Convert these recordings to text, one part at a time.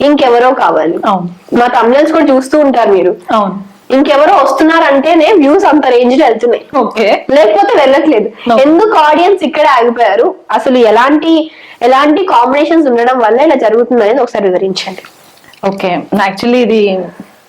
ఇంకెవరో కావాలి. మా తమిళన్స్ కూడా చూస్తూ ఉంటారు మీరు. అవును. ఇంకెవరో వస్తున్నారంటేనే వ్యూస్ అంత రేంజ్లో వెళ్తున్నాయి. ఓకే. లేకపోతే వెళ్ళట్లేదు. ఎందుకు ఆడియన్స్ ఇక్కడే ఆగిపోయారు? అసలు ఎలాంటి ఎలాంటి కాంబినేషన్స్ ఉండడం వల్ల ఇలా జరుగుతుంది అనేది ఒకసారి వివరించండి. ఓకే. యాక్చువల్లీ ఇది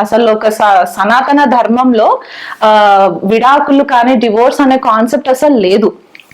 అసలు ఒక స- సనాతన ధర్మంలో ఆ విడాకులు కానీ డివోర్స్ అనే కాన్సెప్ట్ అసలు లేదు.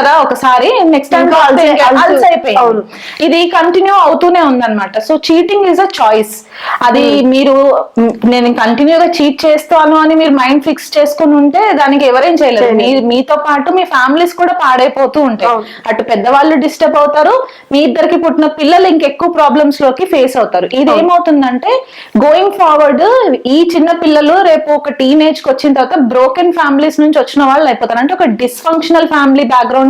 కదా ఒకసారి నెక్స్ట్ టైం అలసి-. అయిపోయింది ఇది కంటిన్యూ అవుతూనే ఉందన్నమాట. So cheating is a choice అది మీరు మ్, నేను కంటిన్యూగా చీట్ చేస్తాను అని మీరు మైండ్ ఫిక్స్ చేసుకుని ఉంటే దానికి ఎవరేం చేయలేరు. మీ మీతో పాటు మీ ఫ్యామిలీస్ కూడా పాడైపోతూ ఉంటాయి. అటు పెద్దవాళ్ళు డిస్టర్బ్ అవుతారు. మీ ఇద్దరికి పుట్టిన పిల్లలు ఇంకెక్కువ ప్రాబ్లమ్స్లోకి ఫేస్ అవుతారు. ఇది ఏమవుతుందంటే గోయింగ్ ఫార్వర్డ్ ఈ చిన్న పిల్లలు రేపు ఒక టీనేజ్కి వచ్చిన తర్వాత బ్రోకెన్ ఫ్యామిలీస్ నుంచి వచ్చిన వాళ్ళు అయిపోతారు. అంటే ఒక డిస్ఫంక్షనల్ ఫ్యామిలీ బ్యాక్గ్రౌండ్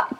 は。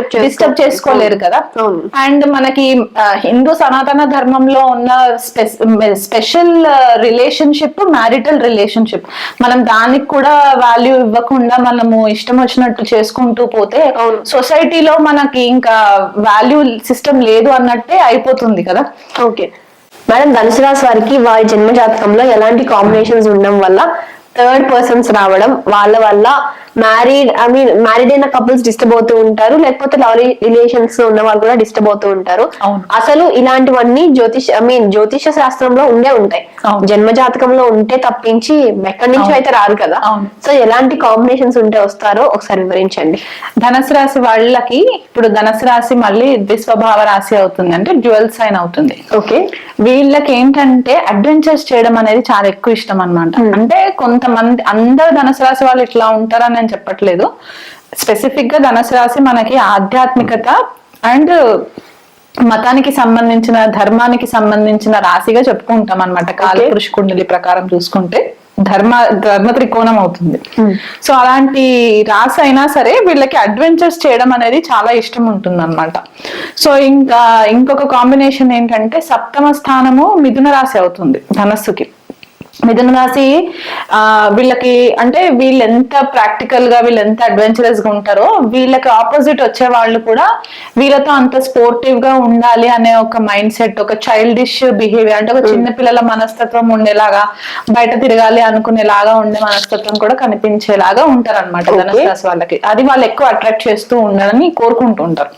డిస్టర్బ్ చేసుకోలేరు కదా? అవును. అండ్ మనకి హిందూ సనాతన ధర్మంలో ఉన్న స్పెషల్ రిలేషన్షిప్ మ్యారిటల్ రిలేషన్షిప్. మనం దానికి కూడా వాల్యూ ఇవ్వకుండా మనము ఇష్టం వచ్చినట్టు చేసుకుంటూ పోతే. సొసైటీలో మనకి ఇంకా వాల్యూ సిస్టమ్ లేదు అన్నట్టే అయిపోతుంది కదా? ఓకే. మేడం ధనుసు రాశి వారికి వారి జన్మ జాతకంలో ఎలాంటి కాంబినేషన్స్ ఉండడం వల్ల థర్డ్ పర్సన్స్ రావడం వాళ్ళ వల్ల మ్యారీడ్ ఐ మీన్ మ్యారీడ్ అయిన కపుల్స్ డిస్టర్బ్ అవుతూ ఉంటారు. లేకపోతే లవ్ రిలేషన్స్ ఉన్న వాళ్ళు కూడా డిస్టర్బ్ అవుతూ ఉంటారు. అసలు ఇలాంటివన్నీ జ్యోతిష్ ఐ మీన్ జ్యోతిష శాస్త్రంలో ఉండే ఉంటాయి. జన్మ జాతకంలో ఉంటే తప్పించి ఎక్కడి నుంచి. అయితే రారు కదా. సో ఎలాంటి కాంబినేషన్స్ ఉంటే వస్తారో ఒకసారి వివరించండి. ధనసు రాశి వాళ్ళకి ఇప్పుడు ధనసు రాశి మళ్ళీ ద్విస్వభావ రాశి అవుతుంది అంటే డ్యువల్ సైన్ అవుతుంది. ఓకే. వీళ్ళకి ఏంటంటే అడ్వెంచర్స్ చేయడం అనేది చాలా ఎక్కువ ఇష్టం అన్నమాట. అంటే కొంతమంది అందరు ధనుసు రాశి వాళ్ళు ఇట్లా ఉంటారని నేను చెప్పట్లేదు. స్పెసిఫిక్గా ధనుసు రాశి మనకి ఆధ్యాత్మికత అండ్ మతానికి సంబంధించిన ధర్మానికి సంబంధించిన రాశిగా చెప్పుకుంటాం అనమాట కాలపురుష కుండలి ప్రకారం చూసుకుంటే ధర్మ ధర్మ త్రికోణం అవుతుంది. సో అలాంటి రాశి అయినా సరే వీళ్ళకి అడ్వెంచర్స్ చేయడం అనేది చాలా ఇష్టం ఉంటుంది అనమాట సో ఇంకా ఇంకొక కాంబినేషన్ ఏంటంటే సప్తమ స్థానము మిథున రాశి అవుతుంది ధనస్సుకి. మిథున రాశి ఆ వీళ్ళకి అంటే వీళ్ళు ఎంత ప్రాక్టికల్గా వీళ్ళు ఎంత అడ్వెంచరస్గా ఉంటారో వీళ్ళకి ఆపోజిట్ వచ్చే వాళ్ళు కూడా వీళ్ళతో అంత స్పోర్టివ్గా ఉండాలి అనే ఒక మైండ్ సెట్ ఒక చైల్డిష్ బిహేవియర్ అంటే ఒక చిన్న పిల్లల మనస్తత్వం ఉండేలాగా బయట తిరగాలి అనుకునేలాగా ఉండే మనస్తత్వం కూడా కనిపించేలాగా ఉంటారు అనమాట ధనుసు రాశి వాళ్ళకి. అది వాళ్ళు ఎక్కువ అట్రాక్ట్ చేస్తూ ఉండాలని కోరుకుంటూ ఉంటారు.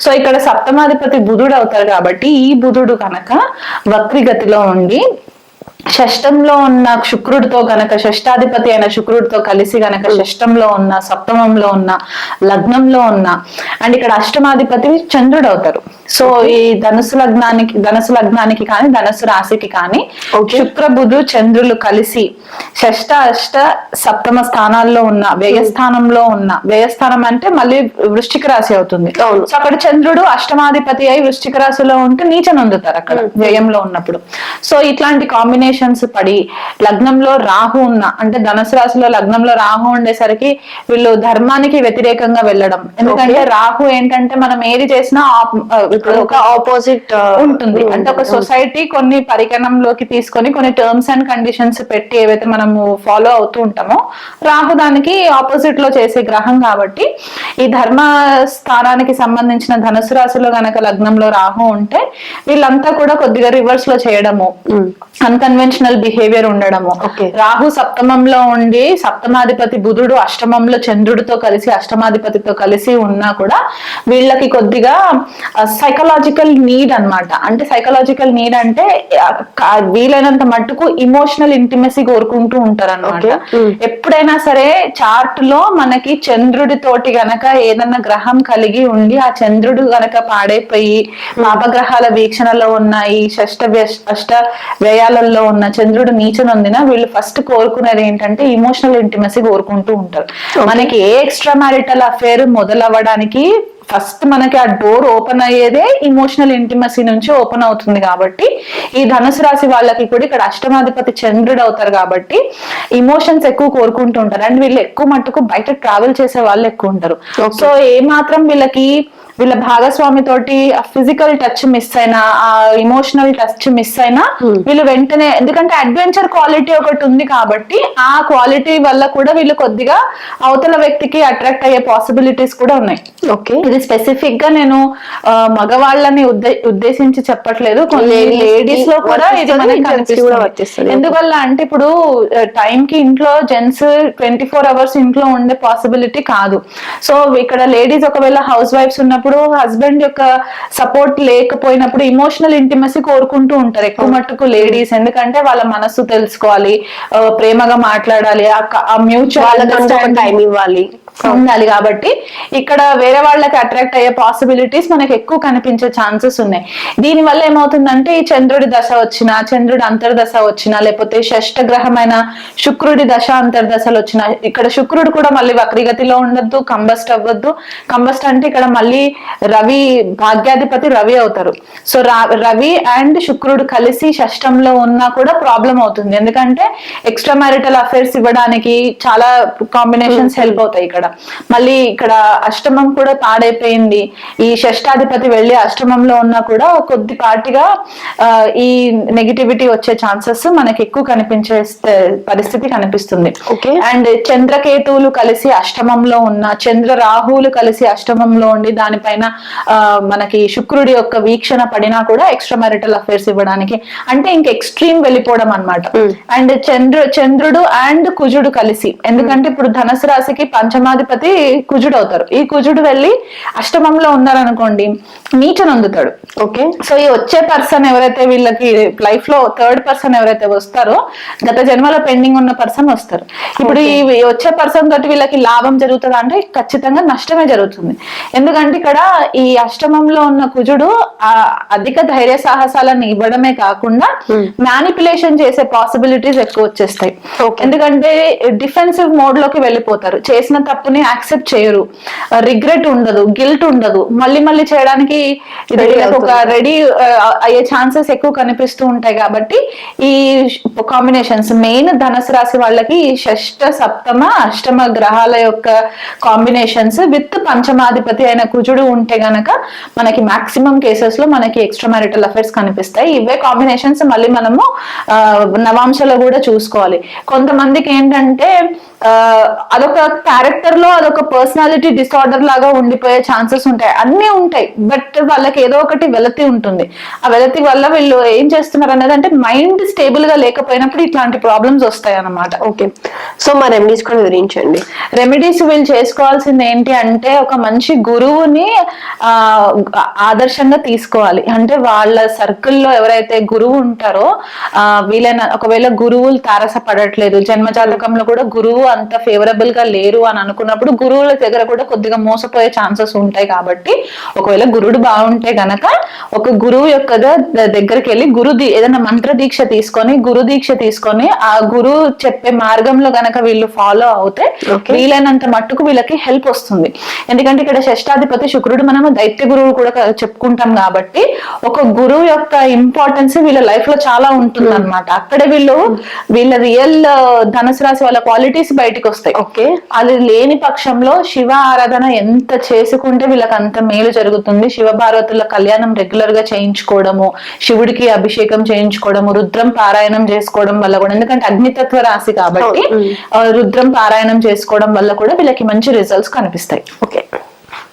సో ఇక్కడ సప్తమాధిపతి బుధుడు అవుతారు కాబట్టి ఈ బుధుడు కనుక వక్రిగతిలో ఉండి షష్టంలో ఉన్న శుక్రుడితో గనక షష్టాధిపతి అయిన శుక్రుడితో కలిసి గనక షష్టంలో ఉన్న సప్తమంలో ఉన్న లగ్నంలో ఉన్న అండ్ ఇక్కడ అష్టమాధిపతి చంద్రుడు అవుతారు సో ఈ ధనుసు లగ్నానికి ధనుసు లగ్నానికి కానీ ధనుసు రాశికి కానీ. శుక్ర బుధు చంద్రులు కలిసి షష్ట అష్ట సప్తమ స్థానాల్లో ఉన్న వ్యయస్థానంలో ఉన్న వ్యయస్థానం అంటే మళ్ళీ వృశ్చిక రాశి అవుతుంది. సో అక్కడ చంద్రుడు అష్టమాధిపతి అయి వృశ్చిక రాశిలో ఉంటే నీచ నొందుతారు అక్కడ వ్యయంలో ఉన్నప్పుడు. సో ఇట్లాంటి కాంబినేషన్స్ పడి లగ్నంలో రాహు ఉన్న అంటే ధనుసు రాశిలో లగ్నంలో రాహు ఉండేసరికి వీళ్ళు ధర్మానికి వ్యతిరేకంగా వెళ్ళడం. ఎందుకంటే రాహు ఏంటంటే మనం ఏది చేసినా ఇప్పుడు ఒక ఆపోజిట్ ఉంటుంది. అంటే ఒక సొసైటీ కొన్ని పరిగణంలోకి తీసుకొని కొన్ని టర్మ్స్ అండ్ కండిషన్స్ పెట్టి ఏవైతే మనము ఫాలో అవుతూ ఉంటామో రాహు దానికి ఆపోజిట్లో చేసే గ్రహం కాబట్టి ఈ ధర్మ స్థానానికి సంబంధించిన ధనుసు రాశిలో గనక లగ్నంలో రాహు ఉంటే వీళ్ళంతా కూడా కొద్దిగా రివర్స్లో చేయడము. అన్కన్వెన్షనల్ బిహేవియర్ ఉండడము. రాహు సప్తమంలో ఉండి సప్తమాధిపతి బుధుడు అష్టమంలో చంద్రుడితో కలిసి అష్టమాధిపతితో కలిసి ఉన్నా కూడా వీళ్ళకి కొద్దిగా సైకలాజికల్ నీడ్ అన్నమాట. అంటే సైకలాజికల్ నీడ్ అంటే వీలైనంత మట్టుకు ఇమోషనల్ ఇంటిమసీ కోరుకుంటూ ఉంటారు అనమాట. ఎప్పుడైనా సరే చార్ట్లో మనకి చంద్రుడి తోటి గనక ఏదన్నా గ్రహం కలిగి ఉండి ఆ చంద్రుడు గనక పాడైపోయి పాపగ్రహాల వీక్షణలో ఉన్నాయి షష్ట వ్యస్- అష్ట వ్యయాలలో ఉన్న చంద్రుడు నీచనొందిన వీళ్ళు ఫస్ట్ కోరుకునేది ఏంటంటే ఇమోషనల్ ఇంటిమసీ కోరుకుంటూ ఉంటారు. మనకి ఏ ఎక్స్ట్రా మ్యారిటల్ అఫేర్ మొదలవ్వడానికి ఫస్ట్ మనకి ఆ డోర్ ఓపెన్ అయ్యేదే ఇమోషనల్ ఇంటిమసీ నుంచి ఓపెన్ అవుతుంది కాబట్టి ఈ ధనుసు రాశి వాళ్ళకి కూడా ఇక్కడ అష్టమాధిపతి చంద్రుడు అవుతారు కాబట్టి ఇమోషన్స్ ఎక్కువ కోరుకుంటూ ఉంటారు. అండ్ వీళ్ళు ఎక్కువ మట్టుకు బయట ట్రావెల్ చేసే వాళ్ళు ఎక్కువ ఉంటారు. సో ఏ మాత్రం వీళ్ళకి వీళ్ళ భాగస్వామి తోటి ఆ ఫిజికల్ టచ్ మిస్ అయినా ఆ ఇమోషనల్ టచ్ మిస్ అయినా వీళ్ళు వెంటనే ఎందుకంటే అడ్వెంచర్ క్వాలిటీ ఒకటి ఉంది కాబట్టి ఆ క్వాలిటీ వల్ల కూడా వీళ్ళు కొద్దిగా అవతల వ్యక్తికి అట్రాక్ట్ అయ్యే పాసిబిలిటీస్ కూడా ఉన్నాయి. ఓకే ఇది స్పెసిఫిక్గా నేను మగవాళ్ళని ఉద్దే- ఉద్దేశించి చెప్పట్లేదు. కొన్ని లేడీస్లో కూడా ఇది మనకి కనిపిస్తుంది. ఎందువల్ల అంటే ఇప్పుడు టైం కి ఇంట్లో జెంట్స్ ట్వంటీ ఫోర్ అవర్స్ ఇంట్లో ఉండే పాసిబిలిటీ కాదు. సో ఇక్కడ లేడీస్ ఒకవేళ హౌస్ వైఫ్స్ ఉన్నప్పుడు హస్బెండ్ యొక్క సపోర్ట్ లేకపోయినప్పుడు ఇమోషనల్ ఇంటిమసీ కోరుకుంటూ ఉంటారు. ఎక్కువ మట్టుకు లేడీస్ ఎందుకంటే వాళ్ళ మనస్సు తెలుసుకోవాలి ప్రేమగా మాట్లాడాలి ఆ మ్యూచువల్ టైం ఇవ్వాలి. ఉండాలి కాబట్టి ఇక్కడ వేరే వాళ్ళకి అట్రాక్ట్ అయ్యే పాసిబిలిటీస్ మనకి ఎక్కువ కనిపించే ఛాన్సెస్ ఉన్నాయి. దీని వల్ల ఏమవుతుందంటే ఈ చంద్రుడి దశ వచ్చినా చంద్రుడి అంతర్దశ వచ్చినా లేకపోతే షష్ఠ గ్రహమైన శుక్రుడి దశ అంతర్దశలు వచ్చినా ఇక్కడ శుక్రుడు కూడా మళ్ళీ వక్రిగతిలో ఉండొద్దు కంబస్ట్ అవ్వద్దు. కంబస్ట్ అంటే ఇక్కడ మళ్ళీ రవి భాగ్యాధిపతి రవి అవుతారు. సో రవి అండ్ శుక్రుడు కలిసి షష్టంలో ఉన్నా కూడా ప్రాబ్లం అవుతుంది. ఎందుకంటే ఎక్స్ట్రా మ్యారిటల్ అఫైర్స్ ఇవ్వడానికి చాలా కాంబినేషన్స్ హెల్ప్ అవుతాయి ఇక్కడ. మళ్ళీ ఇక్కడ అష్టమం కూడా పాడైపోయింది. ఈ షష్టాధిపతి వెళ్ళి అష్టమంలో ఉన్నా కూడా కొద్దిపాటిగా ఆ, ఈ నెగిటివిటీ వచ్చే ఛాన్సెస్ మనకి ఎక్కువ కనిపించే స్థ- పరిస్థితి కనిపిస్తుంది. అండ్ చంద్రకేతువులు కలిసి అష్టమంలో ఉన్న చంద్ర రాహువులు కలిసి అష్టమంలో ఉండి దానిపైన ఆ, మనకి శుక్రుడి యొక్క వీక్షణ పడినా కూడా ఎక్స్ట్రా మ్యారిటల్ అఫైర్స్ ఇవ్వడానికి. అంటే ఇంక ఎక్స్ట్రీమ్ వెళ్ళిపోవడం అనమాట అండ్ చంద్రు చంద్రుడు అండ్ కుజుడు కలిసి. ఎందుకంటే ఇప్పుడు ధనుసు రాశికి పంచమాధిపతి కుజుడు అవుతారు ఈ కుజుడు వెళ్ళి అష్టమంలో ఉన్నారనుకోండి నీచను అందుతాడు ఓకే? సో ఈ వచ్చే పర్సన్ ఎవరైతే వీళ్ళకి లైఫ్లో థర్డ్ పర్సన్ ఎవరైతే వస్తారో గత జన్మలో పెండింగ్ ఉన్న పర్సన్ వస్తారు. ఇప్పుడు ఈ వచ్చే పర్సన్ తోటి వీళ్ళకి లాభం జరుగుతుందా అంటే ఖచ్చితంగా నష్టమే జరుగుతుంది. ఎందుకంటే ఇక్కడ ఈ అష్టమంలో ఉన్న కుజుడు ఆ అధిక ధైర్య సాహసాలను ఇవ్వడమే కాకుండా మ్యానిపులేషన్ చేసే పాసిబిలిటీస్ ఎక్కువ వచ్చేస్తాయి. ఎందుకంటే డిఫెన్సివ్ మోడ్లోకి వెళ్ళిపోతారు. చేసిన తప్పుని యాక్సెప్ట్ చేయరు. రిగ్రెట్ ఉండదు గిల్ట్ ఉండదు. మళ్ళీ మళ్ళీ చేయడానికి ఒక. రెడీ అయ్యే ఛాన్సెస్ ఎక్కువ కనిపిస్తూ ఉంటాయి కాబట్టి ఈ కాంబినేషన్స్ మెయిన్ ధనుసు రాశి వాళ్ళకి షష్ట సప్తమ అష్టమ గ్రహాల యొక్క కాంబినేషన్స్ విత్ పంచమాధిపతి అయిన కుజుడు ఉంటే గనక మనకి మాక్సిమం కేసెస్లో మనకి ఎక్స్ట్రా మ్యారిటల్ అఫైర్స్ కనిపిస్తాయి. ఇవే కాంబినేషన్స్ మళ్ళీ మనము నవాంశలో కూడా చూసుకోవాలి. కొంతమందికి ఏంటంటే అదొక క్యారెక్టర్లో అదొక పర్సనాలిటీ డిసార్డర్ లాగా ఉండిపోయే ఛాన్సెస్ ఉంటాయి. అన్నీ ఉంటాయి. బట్ వాళ్ళకి ఏదో ఒకటి వెలతి ఉంటుంది. ఆ వెలతి వల్ల వీళ్ళు ఏం చేస్తున్నారు అనేది అంటే మైండ్ స్టేబుల్గా లేకపోయినప్పుడు ఇట్లాంటి ప్రాబ్లమ్స్ వస్తాయి అన్నమాట ఓకే. సో మా రెమెడీస్ కూడా వివరించండి. రెమెడీస్ వీళ్ళు చేసుకోవాల్సింది ఏంటి అంటే ఒక మంచి గురువుని ఆ ఆదర్శంగా తీసుకోవాలి. అంటే వాళ్ళ సర్కిల్లో ఎవరైతే గురువు ఉంటారో ఆ వీళ్ళైన ఒకవేళ గురువులు తారసపడట్లేదు జన్మ జాతకంలో కూడా గురువు అంత ఫేవరబుల్గా లేరు అని అనుకున్నప్పుడు గురువుల దగ్గర కూడా కొద్దిగా మోసపోయే ఛాన్సెస్ ఉంటాయి కాబట్టి ఒకవేళ గురుడు బాగుంటే గనక ఒక గురువు యొక్క దగ్గరికి వెళ్ళి గురు ఏదైనా మంత్ర దీక్ష తీసుకొని గురు దీక్ష తీసుకొని ఆ గురువు చెప్పే మార్గంలో గనక వీళ్ళు ఫాలో అవుతే. వీలైనంత మట్టుకు వీళ్ళకి హెల్ప్ వస్తుంది. ఎందుకంటే ఇక్కడ షష్టాధిపతి శుక్రుడు మనము దైత్య గురువు కూడా చెప్పుకుంటాం కాబట్టి ఒక గురువు యొక్క ఇంపార్టెన్స్ వీళ్ళ లైఫ్లో చాలా ఉంటుంది అనమాట అక్కడే వీళ్ళు వీళ్ళ రియల్ ధనుసు రాశి వాళ్ళ క్వాలిటీస్ బయటికి వస్తాయి ఓకే. అది లేని పక్షంలో శివ ఆరాధన ఎంత చేసుకుంటే వీళ్ళకి అంత మేలు జరుగుతుంది. శివ పార్వతుల కళ్యాణం రెగ్యులర్గా చేయించుకోవడము శివుడికి అభిషేకం చేయించుకోవడము రుద్రం పారాయణం చేసుకోవడం వల్ల కూడా ఎందుకంటే అగ్నితత్వ రాశి కాబట్టి రుద్రం పారాయణం చేసుకోవడం వల్ల కూడా వీళ్ళకి మంచి రిజల్ట్స్ కనిపిస్తాయి. ఓకే.